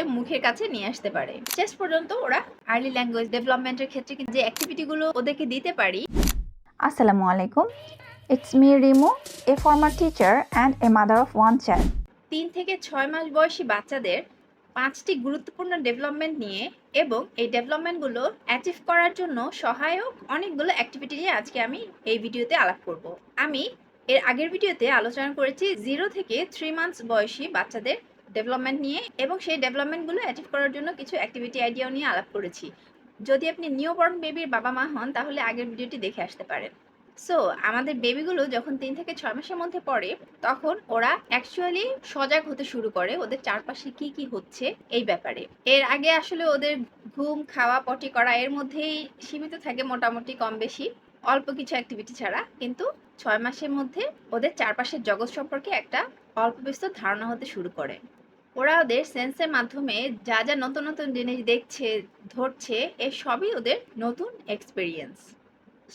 ওদের মুখের কাছে নিয়ে আসতে পারে। শেষ পর্যন্ত ওরা আর্লি ল্যাঙ্গুয়েজ ডেভেলপমেন্টের ক্ষেত্রে কিন্তু যে অ্যাক্টিভিটিগুলো ওদেরকে দিতে পারি। আসসালামু আলাইকুম। It's me Rimu, a former teacher and a mother of one child. তিন থেকে ছয় মাস বয়সী বাচ্চাদের পাঁচটি গুরুত্বপূর্ণ ডেভেলপমেন্ট নিয়ে এবং এই ডেভেলপমেন্টগুলো অ্যাচিভ করার জন্য সহায়ক অনেকগুলো অ্যাক্টিভিটি নিয়ে আজকে আমি এই ভিডিওতে আলাপ করব। আমি এর আগের ভিডিওতে আলোচনা করেছি জিরো থেকে থ্রি মান্থস বয়সী বাচ্চাদের ডেভেলপমেন্ট নিয়ে এবং সেই ডেভেলপমেন্টগুলো অ্যাচিভ করার জন্য কিছু অ্যাক্টিভিটি আইডিয়াও নিয়ে আলাপ করেছি। যদি আপনি নিউবর্ন বেবির বাবা মা হন, তাহলে আগের ভিডিওটি দেখে আসতে পারেন। সো আমাদের বেবিগুলো যখন তিন থেকে ছয় মাসের মধ্যে পড়ে, তখন ওরা অ্যাকচুয়ালি সজাগ হতে শুরু করে ওদের চারপাশে কি কি হচ্ছে এই ব্যাপারে। এর আগে আসলে ওদের ঘুম, খাওয়া পটি করা এর মধ্যেই সীমিত থাকে মোটামুটি কম বেশি। অল্প কিছু অ্যাক্টিভিটি ছাড়া, কিন্তু ছয় মাসের মধ্যে ওদের চারপাশের জগৎ সম্পর্কে একটা অল্প বিস্তর ধারণা হতে শুরু করে। ওরা ওদের সেন্সের মাধ্যমে যা যা নতুন নতুন জিনিস দেখছে, ধরছে, এ সবই ওদের নতুন এক্সপিরিয়েন্স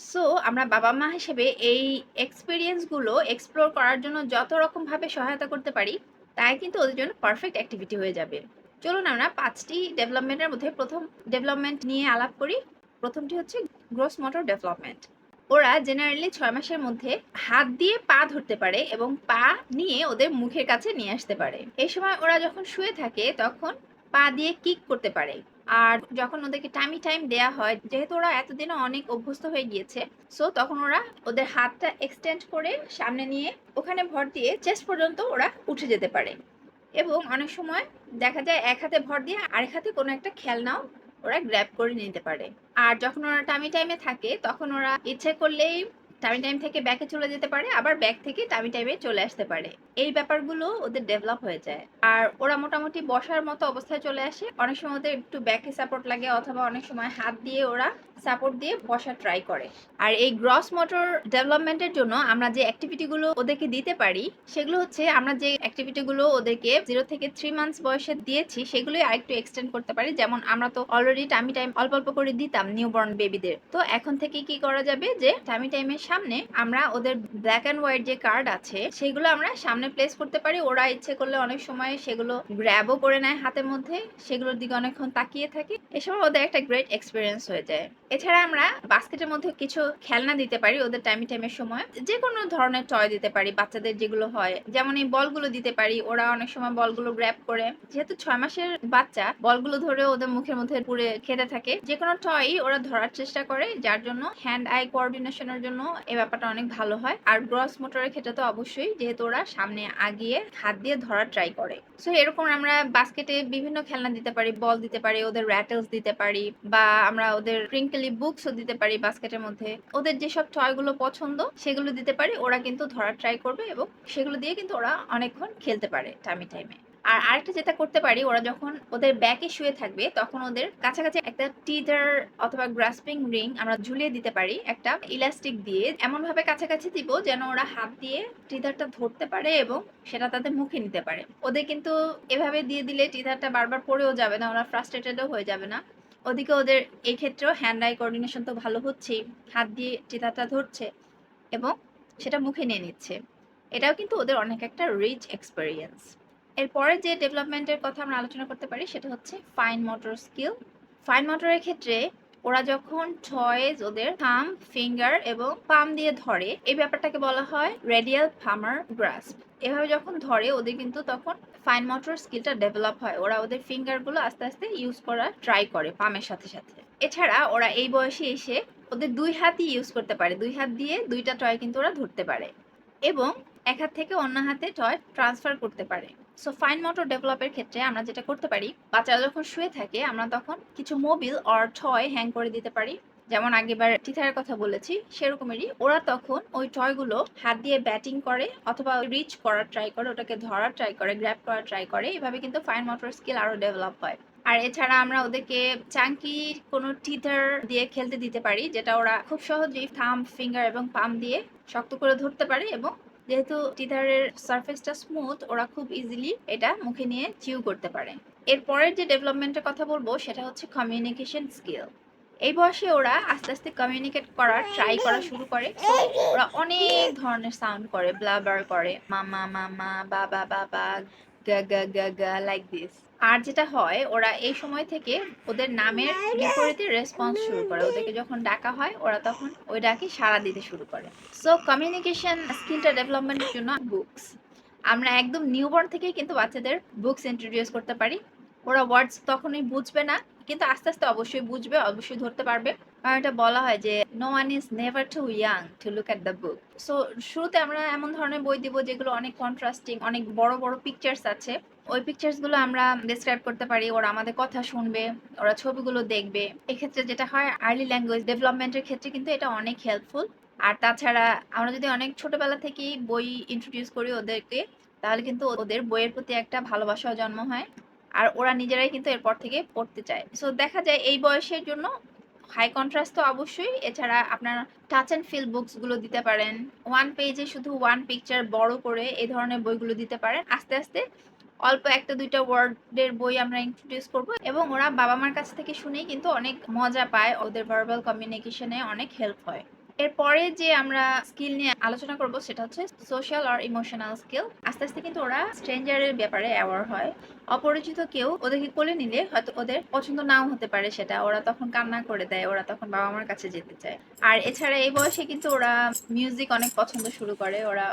সো আমরা বাবা মা হিসেবে এই এক্সপিরিয়েন্সগুলো এক্সপ্লোর করার জন্য যত রকমভাবে সহায়তা করতে পারি, তাই কিন্তু ওদের জন্য পারফেক্ট অ্যাক্টিভিটি হয়ে যাবে। চলুন আমরা পাঁচটি ডেভেলপমেন্টের মধ্যে প্রথম ডেভেলপমেন্ট নিয়ে আলাপ করি। প্রথমটি হচ্ছে গ্রোস মোটর ডেভেলপমেন্ট ওরা জেনারেলি ছয় মাসের মধ্যে হাত দিয়ে পা ধরতে পারে এবং পা নিয়ে ওদের মুখের কাছে নিয়ে আসতে পারে। এই সময় ওরা যখন শুয়ে থাকে, তখন পা দিয়ে কিক করতে পারে। আর যখন ওদেরকে টাইমি টাইম দেয়া হয়, যেহেতু ওরা এতদিনে অনেক অভ্যস্ত হয়ে গিয়েছে সো তখন ওরা ওদের হাতটা এক্সটেন্ড করে সামনে নিয়ে ওখানে ভর দিয়ে চেস্ট পর্যন্ত ওরা উঠে যেতে পারে। এবং অনেক সময় দেখা যায়, এক হাতে ভর দিয়ে আরেক হাতে কোনো একটা খেলনাও ওরা গ্র্যাব করে নিতে পারে। আর যখন ওরা টামি টাইমে থাকে, তখন ওরা ইচ্ছে করলেই টামি টাইম থেকে ব্যাকে চলে যেতে পারে, আবার ব্যাক থেকে টামি টাইমে চলে আসতে পারে। এই ব্যাপারগুলো ওদের ডেভেলপ হয়ে যায়। আর ওরা মোটামুটি বসার মতো অবস্থায় চলে আসে। অনেক সময় ওদের একটু ব্যাকে সাপোর্ট লাগে অথবা অনেক সময় হাত দিয়ে ওরা সাপোর্ট দিয়ে বসা ট্রাই করে। আর এই গ্রস মোটর ডেভেলপমেন্টের জন্য আমরা যে অ্যাক্টিভিটিগুলো ওদেরকে দিতে পারি, সেগুলো হচ্ছে আমরা যে অ্যাক্টিভিটিগুলো ওদেরকে জিরো থেকে থ্রি মান্থস বয়সে দিয়েছি, সেগুলোই আরেকটু এক্সটেন্ড করতে পারি। যেমন আমরা তো অলরেডি টামি টাইম অল্প অল্প করে দিতাম নিউবর্ন বেবিদের তো এখন থেকে কি করা যাবে যে টামি টাইমের সামনে আমরা ওদের ব্ল্যাক অ্যান্ড হোয়াইট যে কার্ড আছে, সেগুলো আমরা সামনে প্লেস করতে পারি। ওরা ইচ্ছে করলে অনেক সময় সেগুলো গ্র্যাবও করে নেয় হাতের মধ্যে। সেগুলোর দিকে অনেকক্ষণ তাকিয়ে থাকে। এ সময় ওদের একটা গ্রেট এক্সপিরিয়েন্স হয়ে যায়। এছাড়া আমরা বাস্কেটের মধ্যে কিছু খেলনা দিতে পারি ওদের টাইমি টাইমের সময়। যে কোনো ধরনের টয় দিতে পারি, বাচ্চাদের যেগুলো হয়। যেমন এই বলগুলো দিতে পারি, ওরা অনেক সময় বলগুলো গ্র্যাব করে। যেহেতু ছয় মাসের বাচ্চা, বলগুলো ধরে ওদের মুখের মধ্যে পুরে খেতে থাকে। যে কোনো টয় ওরা ধরার চেষ্টা করে, যার জন্য হ্যান্ড আই কোঅর্ডিনেশনের জন্য এই ব্যাপারটা অনেক ভালো হয়। আর গ্রস মোটরের ক্ষেত্রে তো অবশ্যই, যেহেতু ওরা সামনে আগিয়ে হাত দিয়ে ধরার ট্রাই করে। সো এরকম আমরা বাস্কেটে বিভিন্ন খেলনা দিতে পারি বল দিতে পারি, ওদের র্যাটেলস দিতে পারি, বা আমরা ওদের ক্রিঙ্কলি বুকসও দিতে পারি বাস্কেটের মধ্যে। ওদের যেসব টয়গুলো পছন্দ, সেগুলো দিতে পারি, ওরা কিন্তু ধরার ট্রাই করবে এবং সেগুলো দিয়ে কিন্তু ওরা অনেকক্ষণ খেলতে পারে টাইমে টাইমে। আর আরেকটা যেটা করতে পারি, ওরা যখন ওদের ব্যাকে শুয়ে থাকবে, তখন ওদের কাছাকাছি একটা টিজার অথবা গ্রাসপিং রিং আমরা ঝুলিয়ে দিতে পারি, একটা ইলাস্টিক দিয়ে। এমন ভাবে কাছাকাছি দিব যেন ওরা হাত দিয়ে টিজারটা ধরতে পারে এবং সেটা তাদের মুখে নিতে পারে। ওদের কিন্তু এভাবে দিয়ে দিলে টিজারটা বারবার পড়েও যাবে না, ওরা ফ্রাস্ট্রেটেডও হয়ে যাবে না। ওদিকে ওদের এই ক্ষেত্রেও হ্যান্ড আই কোঅর্ডিনেশন তো ভালো হচ্ছেই, হাত দিয়ে টিজারটা ধরছে এবং সেটা মুখে নিয়ে নিচ্ছে। এটাও কিন্তু ওদের অনেক একটা রিচ এক্সপেরিয়েন্স এরপরে যে ডেভেলপমেন্টের কথা আমরা আলোচনা করতে পারি, সেটা হচ্ছে ফাইন মোটর স্কিল ফাইন মোটরের ক্ষেত্রে ওরা যখন টয়েজ ওদের থাম ফিঙ্গার এবং পাম দিয়ে ধরে, এই ব্যাপারটাকে বলা হয় রেডিয়াল ফার্মার গ্রাস্প এভাবে যখন ধরে, ওদের কিন্তু তখন ফাইন মোটর স্কিলটা ডেভেলপ হয়। ওরা ওদের ফিঙ্গারগুলো আস্তে আস্তে ইউজ করা ট্রাই করে পামের সাথে সাথে। এছাড়া ওরা এই বয়সে এসে ওদের দুই হাতই ইউজ করতে পারে। দুই হাত দিয়ে দুইটা টয় কিন্তু ওরা ধরতে পারে এবং এক হাত থেকে অন্য হাতে টয় ট্রান্সফার করতে পারে। সো ফাইন মোটর ডেভেলপের ক্ষেত্রে আমরা যেটা করতে পারি, বাচ্চারা যখন শুয়ে থাকে, আমরা তখন কিছু মোবিল অর টয় হ্যাং করে দিতে পারি। যেমন আগেবার টিথারের কথা বলেছি, সেরকমেরই। ওরা তখন ওই টয়গুলো হাত দিয়ে ব্যাটিং করে অথবা রিচ করার ট্রাই করে, ওটাকে ধরার ট্রাই করে গ্র্যাপ করার ট্রাই করে। এভাবে কিন্তু ফাইন মোটর স্কিল আরও ডেভেলপ হয়। আর এছাড়া আমরা ওদেরকে চাঙ্কি কোনো টিথার দিয়ে খেলতে দিতে পারি, যেটা ওরা খুব সহজেই থাম ফিঙ্গার এবং পাম দিয়ে শক্ত করে ধরতে পারে এবং যেহেতু টিথারের সারফেসটা স্মুথ ওরা খুব ইজিলি এটা মুখে নিয়ে চিউ করতে পারে। এরপরের যে ডেভেলপমেন্টের কথা বলব, সেটা হচ্ছে কমিউনিকেশন স্কিল এই বয়সে ওরা আস্তে আস্তে কমিউনিকেট করার ট্রাই করা শুরু করে। ওরা অনেক ধরনের সাউন্ড করে ব্লাবার করে। মামা মামা বাবা বাবা লাইক দিস আর যেটা হয়, ওরা এই সময় থেকে ওদের নামের বিপরীতে রেসপন্স শুরু করে। ওদেরকে যখন ডাকা হয়, ওরা তখন ওই ডাকে সাড়া দিতে শুরু করে। সো কমিউনিকেশন স্কিলটা ডেভেলপমেন্টের জন্য বুকস আমরা একদম নিউবর্ন থেকেই কিন্তু বাচ্চাদের বুকস ইন্ট্রোডিউস করতে পারি। ওরা ওয়ার্ডস তখনই বুঝবে না, কিন্তু আস্তে আস্তে অবশ্যই বুঝবে, অবশ্যই ধরতে পারবে। কারণ এটা বলা হয় যে no one is never too young to look at the book so শুরুতে আমরা এমন ধরনের বই দিব যেগুলো অনেক কন্ট্রাস্টিং অনেক বড় বড় পিকচার্স আছে। ওই পিকচার্সগুলো আমরা ডিসক্রাইব করতে পারি, ওরা আমাদের কথা শুনবে, ওরা ছবিগুলো দেখবে। এক্ষেত্রে যেটা হয় আর্লি ল্যাঙ্গুয়েজ ডেভেলপমেন্টের ক্ষেত্রে কিন্তু এটা অনেক হেল্পফুল আর তাছাড়া আমরা যদি অনেক ছোটবেলা থেকেই বই ইন্ট্রোডিউস করি ওদেরকে, তাহলে কিন্তু ওদের বইয়ের প্রতি একটা ভালোবাসাও জন্ম হয়। আর ওরা নিজেরাই কিন্তু এরপর থেকে পড়তে চায়। সো দেখা যায় এই বয়সের জন্য হাই কন্ট্রাস্ট তো অবশ্যই। এছাড়া আপনার টাচ অ্যান্ড ফিল বুকসগুলো দিতে পারেন। ওয়ান পেজে শুধু ওয়ান পিকচার বড় করে এই ধরনের বইগুলো দিতে পারেন। আস্তে আস্তে অল্প একটা, দুইটা ওয়ার্ডের বই আমরা ইন্ট্রোডিউস করব এবং ওরা বাবা মার কাছ থেকে শুনেই কিন্তু অনেক মজা পায়। ওদের ভার্বাল কমিউনিকেশনে অনেক হেল্প হয়। এরপরে যে আমরা স্কিল নিয়ে আলোচনা করব সেটা হচ্ছে সোশ্যাল আর ইমোশনাল স্কিল আস্তে আস্তে কিন্তু ওরা স্ট্রেঞ্জারের ব্যাপারে অ্যাওয়ার হয়। অপরিচিত কেউ ওদেরকে কোলে নিলে হয়তো ওদের পছন্দ নাও হতে পারে সেটা। ওরা তখন কান্না করে দেয় ওরা তখন বাবা মার কাছে যেতে চায়। আর এছাড়া এই বয়সে কিন্তু ওরা মিউজিক অনেক পছন্দ শুরু করে। ওরা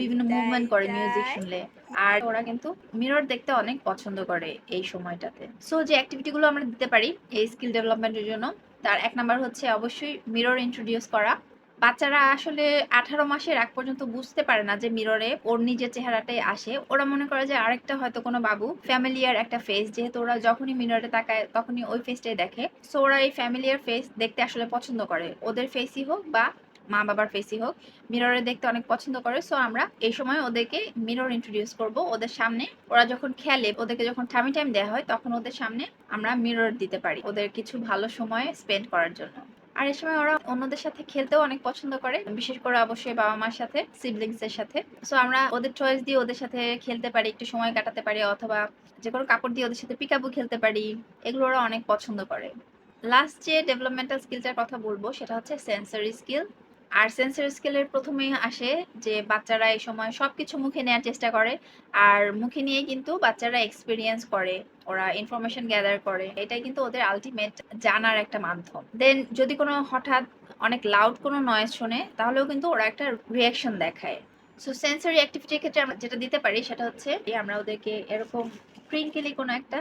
বিভিন্ন মুভমেন্ট করে মিউজিক শুনলে। আর ওরা কিন্তু মিরর দেখতে অনেক পছন্দ করে এই সময়টাতে। সো যে অ্যাক্টিভিটি গুলো আমরা দিতে পারি এই স্কিল ডেভেলপমেন্টের জন্য তার এক নাম্বার হচ্ছে অবশ্যই মিরর ইন্ট্রোডিউস করা। বাচ্চারা আসলে আঠারো মাসের আগ পর্যন্ত বুঝতে পারে না যে মিররে ওর নিজের চেহারাটাই আসে। ওরা মনে করে যে আরেকটা হয়তো কোনো বাবু ফ্যামিলিয়ার একটা ফেস যেহেতু ওরা যখনই মিররে তাকায় তখনই ওই ফেসটাই দেখে। সো ওরা এই ফ্যামিলিয়ার ফেস দেখতে আসলে পছন্দ করে। ওদের ফেসই হোক বা মা বাবার ফেসই হোক মিররে দেখতে অনেক পছন্দ করে। সো আমরা এই সময় ওদেরকে মিরর ইন্ট্রোডিউস করব। ওদের সামনে ওরা যখন খেলে, ওদেরকে যখন টাইম টাইম দেওয়া হয়, তখন ওদের সামনে আমরা মিরর দিতে পারি ওদের কিছু ভালো সময় স্পেন্ড করার জন্য। আর এই সময় ওরা অন্যদের সাথে খেলতেও অনেক পছন্দ করে, বিশেষ করে অবশ্যই বাবা মার সাথে সিবলিংস এর সাথে। সো আমরা ওদের চয়েস দিয়ে ওদের সাথে খেলতে পারি, একটু সময় কাটাতে পারি, অথবা যে কোনো কাপড় দিয়ে ওদের সাথে পিকাবু খেলতে পারি, এগুলো ওরা অনেক পছন্দ করে। লাস্ট যে ডেভেলপমেন্টাল স্কিলটার কথা বলব, সেটা হচ্ছে সেন্সরি স্কিল আর সেন্সরি স্কিলের প্রথমেই আসে যে বাচ্চারা এই সময় সবকিছু মুখে নেওয়ার চেষ্টা করে। আর মুখে নিয়ে কিন্তু বাচ্চারা এক্সপিরিয়েন্স করে, ওরা ইনফরমেশন গ্যাদার করে। এটাই কিন্তু ওদের আলটিমেট জানার একটা মাধ্যম। দেন যদি কোনো হঠাৎ অনেক লাউড কোনো নয়েজ শোনে, তাহলেও কিন্তু ওরা একটা রিয়াকশন দেখায়। সো সেন্সরি অ্যাক্টিভিটির ক্ষেত্রে আমরা যেটা দিতে পারি সেটা হচ্ছে আমরা ওদেরকে এরকম ক্রিঙ্কেলি কোনো একটা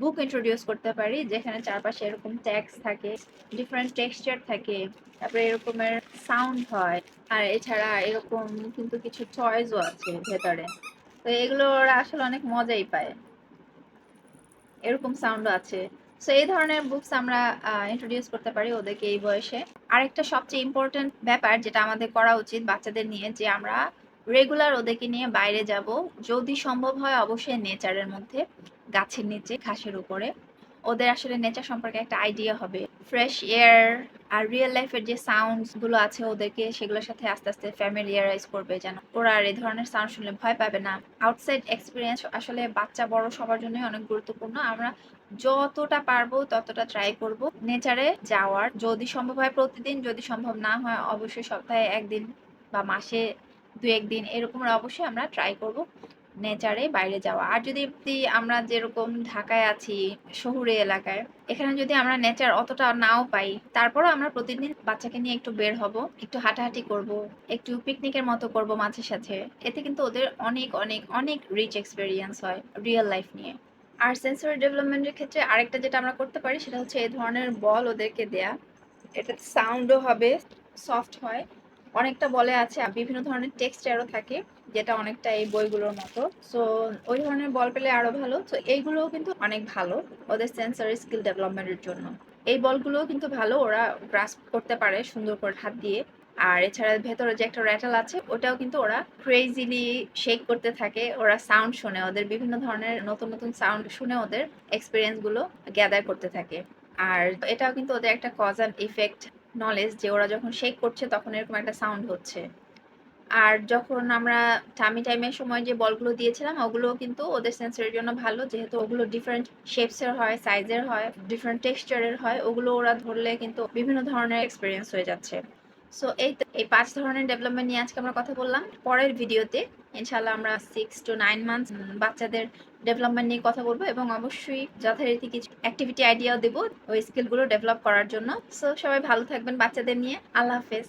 বুক ইন্ট্রোডিউস করতে পারি, যেখানে চারপাশে এরকম ট্যাক্স থাকে ডিফারেন্ট টেক্সচার থাকে। তারপরে এরকমের সাউন্ড হয়। আর এছাড়া এরকম কিন্তু কিছু চয়েসও আছে ভেতরে। তো এগুলো ওরা আসলে অনেক মজাই পায়। এরকম সাউন্ডও আছে। সো এই ধরনের বুকস আমরা ইন্ট্রোডিউস করতে পারি ওদেরকে এই বয়সে। আরেকটা সবচেয়ে ইম্পর্টেন্ট ব্যাপার যেটা আমাদের করা উচিত বাচ্চাদের নিয়ে, যে আমরা রেগুলার ওদেরকে নিয়ে বাইরে যাব। যদি সম্ভব হয় অবশ্যই নেচারের মধ্যে, গাছের নিচে, ঘাসের উপরে। ওদের আসলে নেচার সম্পর্কে একটা আইডিয়া হবে। ফ্রেশ এয়ার আর রিয়েল লাইফের যে সাউন্ডসগুলো আছে ওদেরকে সেগুলোর সাথে আস্তে আস্তে ফ্যামিলিয়ারাইজ করবে যেন ওরা আর এই ধরনের সাউন্ড শুনলে ভয় পাবে না। আউটসাইড এক্সপিরিয়েন্স আসলে বাচ্চা বড় সবার জন্যই অনেক গুরুত্বপূর্ণ। আমরা যতটা পারব ততটা ট্রাই করব নেচারে যাওয়ার। যদি সম্ভব হয় প্রতিদিন, যদি সম্ভব না হয় অবশ্যই সপ্তাহে একদিন বা মাসে দু একদিন এরকম অবশ্যই আমরা ট্রাই করব। নেচারে বাইরে যাওয়া। আর যদি আমরা যেরকম ঢাকায় আছি, শহুরে এলাকায়, এখানে যদি আমরা নেচার অতটা নাও পাই, তারপরও আমরা প্রতিদিন বাচ্চাকে নিয়ে একটু বের হব, একটু হাঁটাহাঁটি করব, একটু পিকনিকের মতো করব মাঝে সাথে এতে কিন্তু ওদের অনেক অনেক অনেক রিচ এক্সপেরিয়েন্স হয় রিয়েল লাইফ নিয়ে। আর সেন্সরি ডেভেলপমেন্টের ক্ষেত্রে আরেকটা যেটা আমরা করতে পারি, সেটা হচ্ছে এই ধরনের বল ওদেরকে দেয়া। এটা সাউন্ডও হবে সফট হয়। অনেকটা বলে আছে বিভিন্ন ধরনের টেক্সচারও থাকে, যেটা অনেকটা এই বইগুলোর মতো। সো ওই ধরনের বল পেলে আরও ভালো। তো এইগুলোও কিন্তু অনেক ভালো ওদের সেন্সরি স্কিল ডেভেলপমেন্টের জন্য। এই বলগুলোও কিন্তু ভালো, ওরা গ্রাস্প করতে পারে সুন্দর করে হাত দিয়ে। আর এছাড়া ভেতরে যে একটা র্যাটেল আছে, ওটাও কিন্তু ওরা ক্রেজিলি শেক করতে থাকে, ওরা সাউন্ড শুনে, ওদের বিভিন্ন ধরনের নতুন নতুন সাউন্ড শুনে ওদের এক্সপিরিয়েন্সগুলো গ্যাদার করতে থাকে। আর এটাও কিন্তু ওদের একটা কজ অ্যান্ড ইফেক্ট নলেজ যে ওরা যখন শেক করছে তখন এরকম একটা সাউন্ড হচ্ছে। আর যখন আমরা টামি টাইমের সময় যে বলগুলো দিয়েছিলাম ওগুলো কিন্তু ওদের সেন্সরের জন্য ভালো। যেহেতু ওগুলো ডিফারেন্ট শেপসের হয় সাইজের হয় ডিফারেন্ট টেক্সচারের হয়, ওগুলো ওরা ধরলে কিন্তু বিভিন্ন ধরনের এক্সপিরিয়েন্স হয়ে যাচ্ছে। সো এই এই পাঁচ ধরনের ডেভেলপমেন্ট নিয়ে আজকে আমরা কথা বললাম। পরের ভিডিওতে ইনশাল্লাহ আমরা সিক্স টু নাইন মান্থস বাচ্চাদের ডেভেলপমেন্ট নিয়ে কথা বলব এবং অবশ্যই যথারীতি কিছু অ্যাক্টিভিটি আইডিয়াও দেবো ওই স্কিলগুলো ডেভেলপ করার জন্য। সো সবাই ভালো থাকবেন বাচ্চাদের নিয়ে। আল্লাহ হাফেজ।